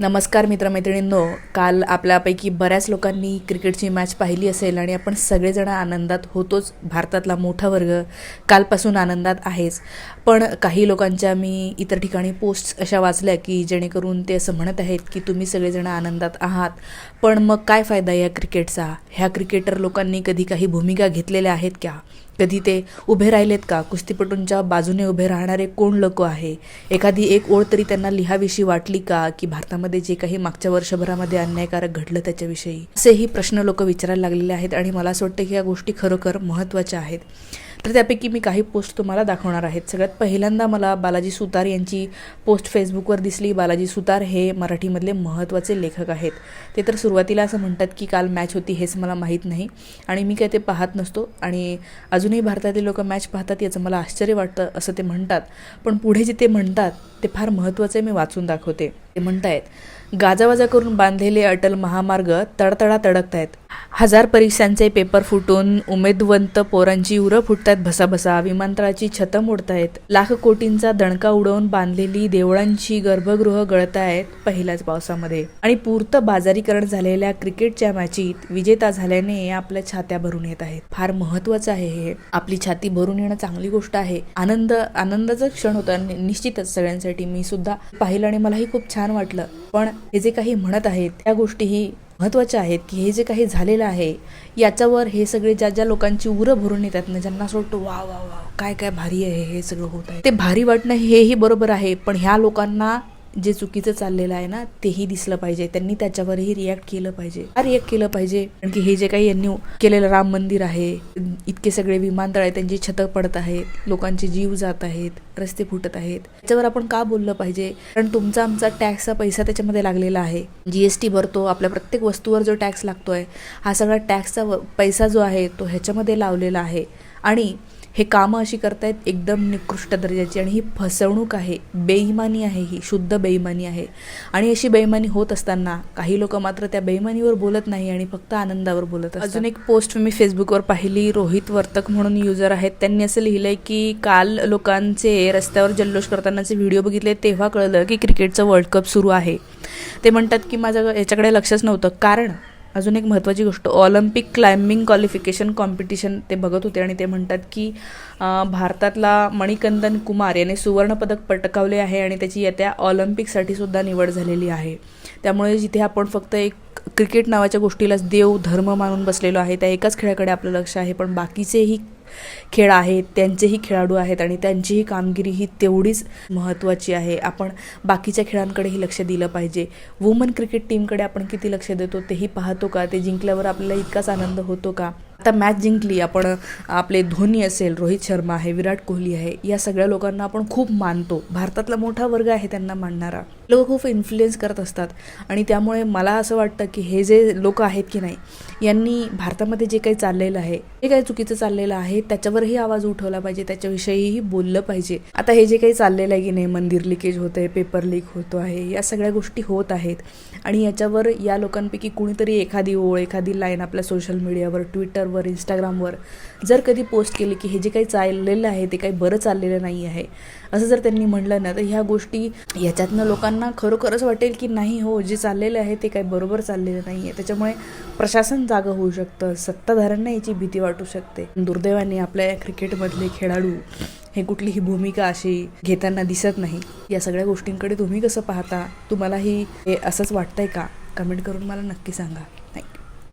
नमस्कार मित्रमैत्रिणींनो. काल आपल्यापैकी बऱ्याच लोकांनी क्रिकेटची मॅच पाहिली असेल आणि आपण सगळेजण आनंदात होतोच भारतातला मोठा वर्ग कालपासून आनंदात आहेच. पण काही लोकांच्या मी इतर ठिकाणी पोस्ट्स अशा वाचल्या की जेणेकरून ते असं म्हणत आहेत की तुम्ही सगळेजण आनंदात आहात. पण मग काय फायदा या क्रिकेटचा? ह्या क्रिकेटर लोकांनी कधी काही भूमिका घेतलेल्या आहेत का? कधी ते उभे राहिलेत का? कुस्तीपटूंच्या बाजूने उभे राहणारे कोण लोक आहे? एखादी एक ओळ तरी त्यांना लिहावीशी वाटली का? की भारतामध्ये जे काही मागच्या वर्षभरामध्ये अन्यायकारक घडलं त्याच्याविषयी? असेही प्रश्न लोक विचारायला लागलेले आहेत आणि मला असं वाटतं की या गोष्टी खरोखर महत्त्वाच्या आहेत. तर त्यापैकी मी काही पोस्ट तुम्हाला दाखवणार आहेत. सगळ्यात पहिल्यांदा मला बालाजी सुतार यांची पोस्ट फेसबुकवर दिसली. बालाजी सुतार हे मराठीमधले महत्त्वाचे लेखक आहेत. ते तर सुरुवातीला असं म्हणतात की काल मॅच होती हेच मला माहीत नाही. आणि मी काय ते पाहत नसतो. आणि अजूनही भारतातील लोक मॅच पाहतात याचं मला आश्चर्य वाटतं असं ते म्हणतात. पण पुढे जे ते म्हणतात ते फार महत्त्वाचं आहे मी वाचून दाखवते. ते म्हणतायत गाजावाजा करून बांधलेले अटल महामार्ग तडतडा तडकत आहेत हजार परीक्षांचे पेपर फुटून उमेदवंत पोरांची उरं फुटतात भसाभसा. विमानतळाची छतं मोडतायत. लाख कोटींचा दणका उडवून बांधलेली देवळांची गर्भगृह गळतायत पहिल्याच पावसामध्ये. आणि पुरतं बाजारीकरण झालेल्या क्रिकेटच्या मॅचीत विजेता झाल्याने आपल्या छात्या भरून येत आहेत. फार महत्वाचं आहे हे. आपली छाती भरून येणं चांगली गोष्ट आहे. आनंद आनंदाचा क्षण होता निश्चितच सगळ्यांसाठी. मी सुद्धा पाहिलं आणि मलाही खूप छान वाटलं. पण हे जे काही म्हणत आहेत त्या गोष्टीही महत्त्वाच्या आहेत की हे जे काही झालेलं आहे याच्यावर हे सगळे ज्या ज्या लोकांची उरं भरून येतात ना ज्यांना असं वाटतं वा वा वा काय काय भारी आहे हे सगळं होत आहे. ते भारी वाटणं हेही बरोबर आहे पण ह्या लोकांना जे चुकीचं चाललेलं आहे ना तेही दिसलं पाहिजे. त्यांनी त्याच्यावरही रिॲक्ट केलं पाहिजे. रिॲक्ट केलं पाहिजे? कारण की हे जे काही यांनी केलेलं राम मंदिर आहे इतके सगळे विमानतळ आहे त्यांची छतं पडत आहेत लोकांचे जीव जात आहेत रस्ते फुटत आहेत. त्याच्यावर आपण का बोललं पाहिजे? कारण तुमचा आमचा टॅक्सचा पैसा त्याच्यामध्ये लागलेला आहे. जीएसटी भरतो आपल्या प्रत्येक वस्तूवर जो टॅक्स लागतोय हा सगळा टॅक्सचा व- पैसा जो आहे तो ह्याच्यामध्ये लावलेला आहे. आणि हे कामं अशी करतायत एकदम निकृष्ट दर्जाची आणि ही फसवणूक आहे. बेईमानी आहे ही शुद्ध बेईमानी आहे. आणि अशी बेईमानी होत असताना काही लोक मात्र त्या बेईमानीवर बोलत नाही आणि फक्त आनंदावर बोलत असतात. अजून एक पोस्ट मी फेसबुकवर पाहिली रोहित वर्तक म्हणून युजर आहेत. त्यांनी असं लिहिलंय की काल लोकांचे रस्त्यावर जल्लोष करतानाचे व्हिडिओ बघितले तेव्हा कळलं की क्रिकेटचं वर्ल्ड कप सुरू आहे. ते म्हणतात की माझं याच्याकडे लक्षच नव्हतं. कारण अजून एक महत्त्वाची गोष्ट ऑलिम्पिक क्लाइम्बिंग क्वालिफिकेशन कॉम्पिटिशन ते बघत होते आणि ते म्हणतात की भारतातला मणिकंदन कुमार याने सुवर्णपदक पटकावले आहे आणि त्याची येत्या ऑलिम्पिकसाठी सुद्धा निवड झालेली आहे. त्यामुळे जिथे आपण फक्त एक क्रिकेट नावाच्या गोष्टीलाच देव धर्म मानून बसलेलो आहे त्या एकाच खेळाकडे आपलं लक्ष आहे पण बाकीचेही खेळ आहेत त्यांचेही खेळाडू आहेत आणि त्यांचीही कामगिरी ही तेवढीच महत्त्वाची आहे. आपण बाकीच्या खेळांकडेही लक्ष दिलं पाहिजे. वुमन क्रिकेट टीमकडे आपण किती लक्ष देतो तेही पाहतो का? ते जिंकल्यावर आपल्याला इतकाच आनंद होतो का? आता मॅच जिंकली आपण आपले धोनी असेल रोहित शर्मा आहे विराट कोहली आहे या सगळ्या लोकांना आपण खूप मानतो. भारतातला मोठा वर्ग आहे त्यांना मानणारा. लोक खूप इन्फ्लुएन्स करत असतात. आणि त्यामुळे मला असं वाटतं की हे जे लोक आहेत की नाही यांनी भारतामध्ये जे काही चाललेलं आहे जे काही चुकीचं चाललेलं आहे त्याच्यावरही आवाज उठवला पाहिजे त्याच्याविषयीही बोललं पाहिजे. आता हे जे काही चाललेलं आहे की नाही मंदिर लिकेज होत आहे पेपर लीक होतो आहे या सगळ्या गोष्टी होत आहेत. आणि याच्यावर या लोकांपैकी कुणीतरी एखादी ओळ एखादी लाईन आपल्या सोशल मीडियावर ट्विटर ट्विटरवर इंस्टाग्रामवर जर कधी पोस्ट केली की हे जे काही चाललेलं आहे ते काही बरं चाललेलं नाही आहे असं जर त्यांनी म्हणलं ना तर ह्या गोष्टी याच्यातनं लोकांना खरोखरच वाटेल की नाही हो जे चाललेलं आहे ते काही बरोबर चाललेलं नाही आहे. त्याच्यामुळे प्रशासन जागं होऊ शकतं सत्ताधाऱ्यांना याची भीती वाटू शकते. दुर्दैवाने आपल्या या क्रिकेटमधले खेळाडू हे कुठलीही भूमिका अशी घेताना दिसत नाही. या सगळ्या गोष्टींकडे तुम्ही कसं पाहता? तुम्हालाही ही असंच वाटतंय का? कमेंट करून मला नक्की सांगा.